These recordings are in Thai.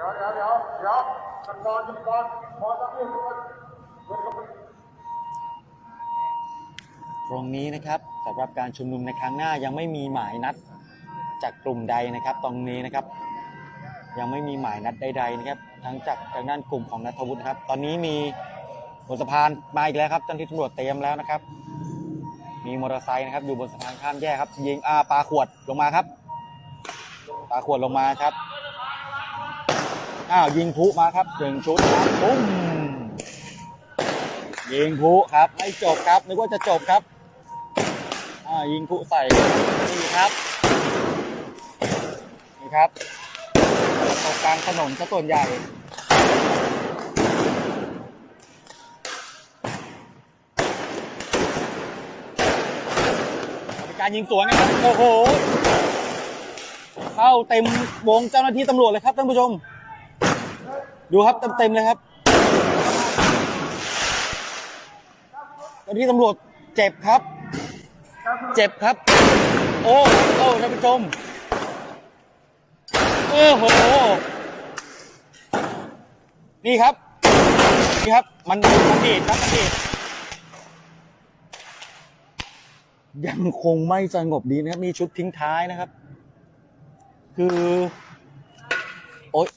ดี๋ยวเดี๋ยวเดี๋ยวเดี๋ยวจัดการจัดการพอจะเรียกกันตรงนี้นะครับสำหรับการชุมนุมในครั้งหน้ายังไม่มีหมายนัดจากกลุ่มใดนะครับ ตรงนี้นะครับ ยังไม่มีหมายนัดใด ๆ นะครับ ทั้งจากทางด้านกลุ่มของนัทวุฒิครับ ตอนนี้มีบนสะพานมาอีกแล้วครับเจ้าหน้าที่ตำรวจเตรียมแล้วนะครับ มีมอเตอร์ไซค์นะครับ อยู่บนสะพานข้ามแยกครับ ยิงอาปาขวดลงมาครับปาขวดลงมาครับ อ้าวยิงพุมาครับหนึ่งชุดครับปุ้มยิงพุครับไม่จบครับนึกว่าจะจบครับอ่ายิงพุใส่นี่ครับนี่ครับตกกลางถนนซะส่วนใหญ่การยิงสวนนะครับโอ้โหเข้าเต็มวงเจ้าหน้าที่ตำรวจเลยครับท่านผู้ชม ดูครับเต็มๆเลยครับเจ้าหน้าที่ตำรวจเจ็บครับ เจ็บครับ โอ้โอ้ท่านผู้ชมโอ้โหนี่ครับนี่ครับ มันมันดีดครับมันดีดยังคงไม่สงบดีนะครับ มีชุดทิ้งท้ายนะครับ คือ โอ๊ย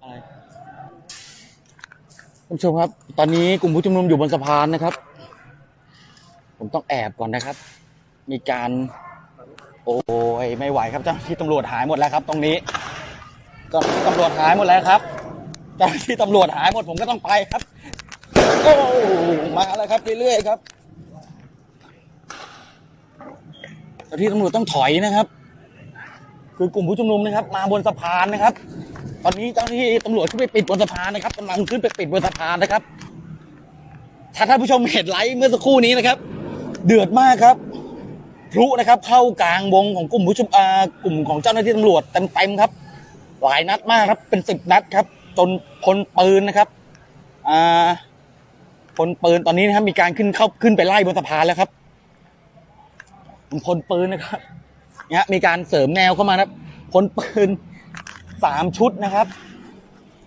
อะไรท่านผู้ชมครับ ตอนนี้กลุ่มผู้ชุมนุมอยู่บนสะพานนะครับ ผมต้องแอบก่อนนะครับ มีการ โอ้ยไม่ไหวครับเจ้าหน้าที่ตำรวจหายหมดแล้วครับ ตรงนี้เจ้าหน้าที่ตำรวจหายหมดแล้วครับเจ้าหน้าที่ตำรวจหายหมดผมก็ต้องไปครับ โอ้มาแล้วครับเรื่อยๆครับเจ้าหน้าที่ตำรวจต้องถอยนะครับ คือกลุ่มผู้ชุมนุมนะครับ มาบนสะพานนะครับ ตอนนี้เจ้าหน้าที่ตำรวจขึ้นไปปิดบนสะพานนะครับกำลังขึ้นไปปิดบนสะพานนะครับ ถ้าท่านผู้ชมเห็นไลฟ์เมื่อสักครู่นี้นะครับ เดือดมากครับพลุนะครับ เข้ากลางวงของกลุ่มผู้ชุมอากลุ่มของเจ้าหน้าที่ตำรวจเต็มๆครับ หลายนัดมากครับ เป็นสิบนัดครับ จนพลปืนนะครับอ่าพลปืนตอนนี้นะครับมีการขึ้นเข้าขึ้นไปไล่บนสะพานแล้วครับพลปืนนะครับเนี่ยมีการเสริมแนวเข้ามานะครับพลปืน สามชุดนะครับ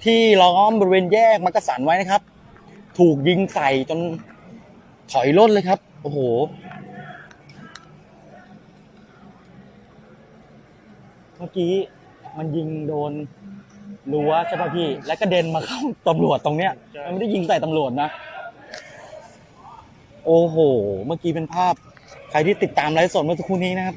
ที่ล้อมบริเวณแยกมักกะสันไว้นะครับ ถูกยิงใส่จนถอยร่นเลยครับ โอ้โห เมื่อกี้มันยิงโดนรั้วใช่ป่ะพี่ และกระเด็นมาเข้าตำรวจตรงเนี้ย มันไม่ได้ยิงใส่ตำรวจนะ โอ้โห เมื่อกี้เป็นภาพ ใครที่ติดตามไลฟ์สดเมื่อสักครู่นี้นะครับ